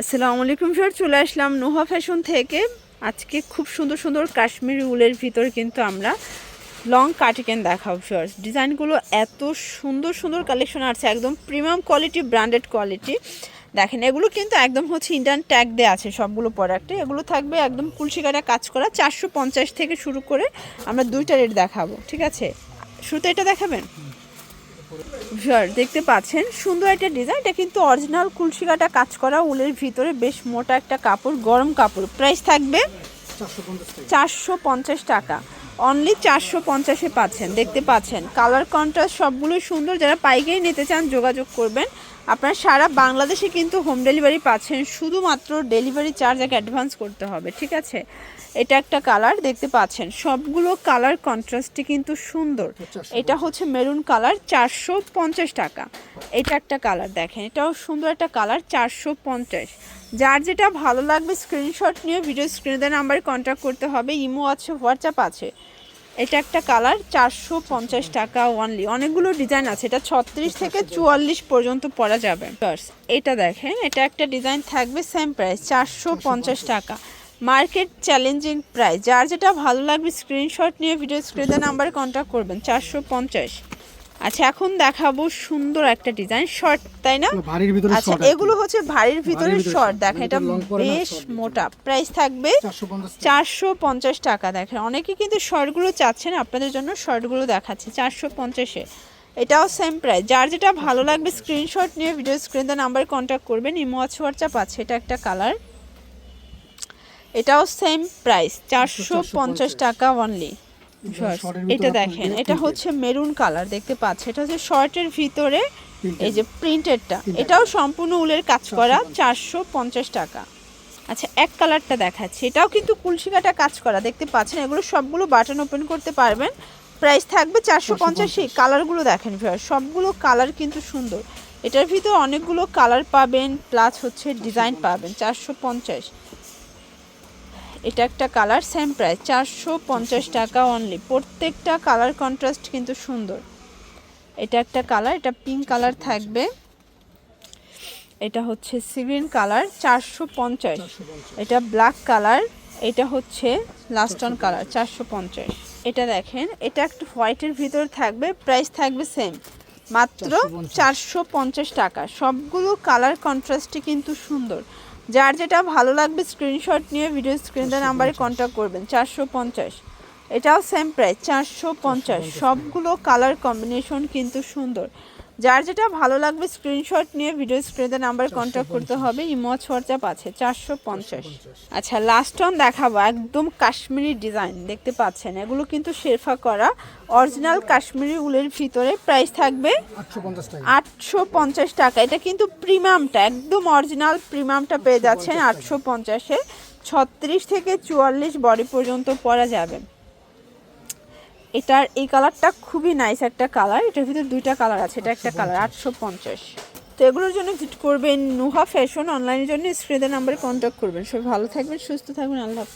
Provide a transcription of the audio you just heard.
আসসালামু আলাইকুম স্যার চলে আসলাম নোহা ফ্যাশন থেকে। আজকে খুব সুন্দর সুন্দর কাশ্মীরি উলের ভিতর কিন্তু আমরা লং কাটিকেন দেখাবো স্যার ডিজাইনগুলো এত সুন্দর সুন্দর কালেকশন আছে, একদম প্রিমিয়াম কোয়ালিটি, ব্র্যান্ডেড কোয়ালিটি। দেখেন, এগুলো কিন্তু একদম হচ্ছে ইন্ডিয়ান ট্যাগ দেওয়া আছে সবগুলো প্রোডাক্টে এগুলো থাকবে একদম কুলসিকাটা কাজ করা চারশো পঞ্চাশ থেকে শুরু করে আমরা দুইটা রেট দেখাবো, ঠিক আছে? শুরুতে এটা দেখাবেন? দেখতে পাচ্ছেন? সুন্দর একটা ডিজাইন এটা কিন্তু অরিজিনাল কুলসিকাটা কাজ করা উলের ভিতরে বেশ মোটা একটা কাপড়, গরম কাপড়। প্রাইস থাকবে চারশো পঞ্চাশ টাকা। অনলি চারশো পঞ্চাশে পাচ্ছেন, দেখতে পাচ্ছেন। কালার কন্ট্রাস্ট সবগুলোই সুন্দর, যারা পাইকারি নিতে চান যোগাযোগ করবেন। আপনারা সারা বাংলাদেশে কিন্তু হোম ডেলিভারি পাচ্ছেন। শুধুমাত্র ডেলিভারি চার্জ এক অ্যাডভান্স করতে হবে ঠিক আছে? এটা একটা কালার দেখতে পাচ্ছেন। সবগুলো কালার কন্ট্রাস্টটি কিন্তু সুন্দর। এটা হচ্ছে মেরুন কালার চারশো পঞ্চাশ টাকা। এটা একটা কালার দেখেন এটাও সুন্দর একটা কালার চারশো পঞ্চাশ। যার যেটা ভালো লাগবে স্ক্রিনশট নিয়ে ভিডিও স্ক্রিনে নাম্বারে কন্ট্যাক্ট করতে হবে। ইমো আছে হোয়াটসঅ্যাপ আছে। এটা একটা কালার, চারশো পঞ্চাশ টাকা ওয়ানলি অনেকগুলো ডিজাইন আছে, এটা ছত্রিশ থেকে চুয়াল্লিশ পর্যন্ত পরা যাবে। এটা দেখেন, এটা একটা ডিজাইন থাকবে সেম প্রাইস চারশো পঞ্চাশ টাকা। মার্কেট চ্যালেঞ্জিং প্রাইস যার যেটা ভালো লাগবে স্ক্রিনশট নিয়ে ভিডিও স্ক্রিনে নাম্বারে কন্ট্যাক্ট করবেন, চারশো পঞ্চাশ। আচ্ছা এখন দেখাবো সুন্দর একটা ডিজাইন শর্ট তাই না? ভারীর ভিতরে আচ্ছা। এগুলো হচ্ছে ভারীর ভিতরে শর্ট দেখেন এটা বেশ মোটা। প্রাইস থাকবে 450 চারশো পঞ্চাশ টাকা দেখেন অনেকে কিন্তু শর্টগুলো চাচ্ছেন আপনাদের জন্য শর্টগুলো দেখাচ্ছে চারশো পঞ্চাশে। এটাও সেম প্রাইস যার যেটা ভালো লাগবে স্ক্রিনশট নিয়ে ভিডিও স্ক্রিনে নাম্বারে কন্ট্যাক্ট করবেন ইমো আছে হোয়াটসঅ্যাপ আছে এটা একটা কালার এটাও সেম প্রাইস চারশো পঞ্চাশ। টাকা অনলি এটা দেখেন এটা হচ্ছে মেরুন কালার দেখতে পাচ্ছেন? এটা হচ্ছে শর্টের ভিতরে এই যে প্রিন্টেডটা এটাও সম্পূর্ণ উলের কাজ করা চারশো পঞ্চাশ টাকা। আচ্ছা এক কালারটা দেখাচ্ছি। এটাও কিন্তু কুলসিকাটা কাজ করা দেখতে পাচ্ছেন? এগুলো সবগুলো বাটন ওপেন করতে পারবেন। প্রাইস থাকবে চারশো পঞ্চাশে। কালারগুলো দেখেন ভিউয়ার সবগুলো কালার কিন্তু সুন্দর। এটার ভিতর অনেকগুলো কালার পাবেন প্লাস হচ্ছে ডিজাইন পাবেন চারশো পঞ্চাশ। এটা একটা কালার সেম প্রাইস চারশো পঞ্চাশ টাকা অনলি প্রত্যেকটা কালার কন্ট্রাস্ট কিন্তু সুন্দর। এটা একটা কালার এটা পিঙ্ক কালার থাকবে। এটা হচ্ছে সিগ্রিন কালার চারশো পঞ্চাশ। এটা ব্ল্যাক কালার এটা হচ্ছে লাস্টন কালার চারশো পঞ্চাশ। এটা দেখেন এটা একটু হোয়াইটের ভিতর থাকবে প্রাইস থাকবে সেম মাত্র চারশো পঞ্চাশ। টাকা। সবগুলো কালার কন্ট্রাস্টই কিন্তু সুন্দর। যার যেটা ভালো লাগবে স্ক্রিনশট নিয়ে ভিডিও স্ক্রিনটার নাম্বারে কন্ট্যাক্ট করবেন চারশো পঞ্চাশ। এটাও সেম প্রাইস চারশো পঞ্চাশ। সবগুলো কালার কম্বিনেশন কিন্তু সুন্দর। যার যেটা ভালো লাগবে স্ক্রিনশট নিয়ে ভিডিও স্ক্রিনের নাম্বার কন্ট্যাক্ট করতে হবে ইমোজ হোয়াটসঅ্যাপ আছে চারশো পঞ্চাশ। আচ্ছা লাস্ট অন দেখাবো একদম কাশ্মীরি ডিজাইন দেখতে পাচ্ছেন এগুলো কিন্তু শেরফা করা অরিজিনাল কাশ্মীরি উলের ভিতরে প্রাইস থাকবে 850 টাকা। আটশো পঞ্চাশ টাকা। এটা কিন্তু প্রিমিয়ামটা একদম অরিজিনাল প্রিমিয়ামটা পেয়ে যাচ্ছেন আটশো পঞ্চাশে। ছত্রিশ থেকে চুয়াল্লিশ বডি পর্যন্ত পরা যাবে। এটার এই কালারটা খুবই নাইস একটা কালার। এটার ভিতরে দুইটা কালার আছে এটা একটা কালার আটশো পঞ্চাশ। তো এগুলোর জন্য ভিজিট করবেন নুহা ফ্যাশন অনলাইনের জন্য স্ক্রিনের নাম্বারে কন্ট্যাক্ট করবেন। সবাই ভালো থাকবেন সুস্থ থাকবেন আল্লাহ হাফেজ।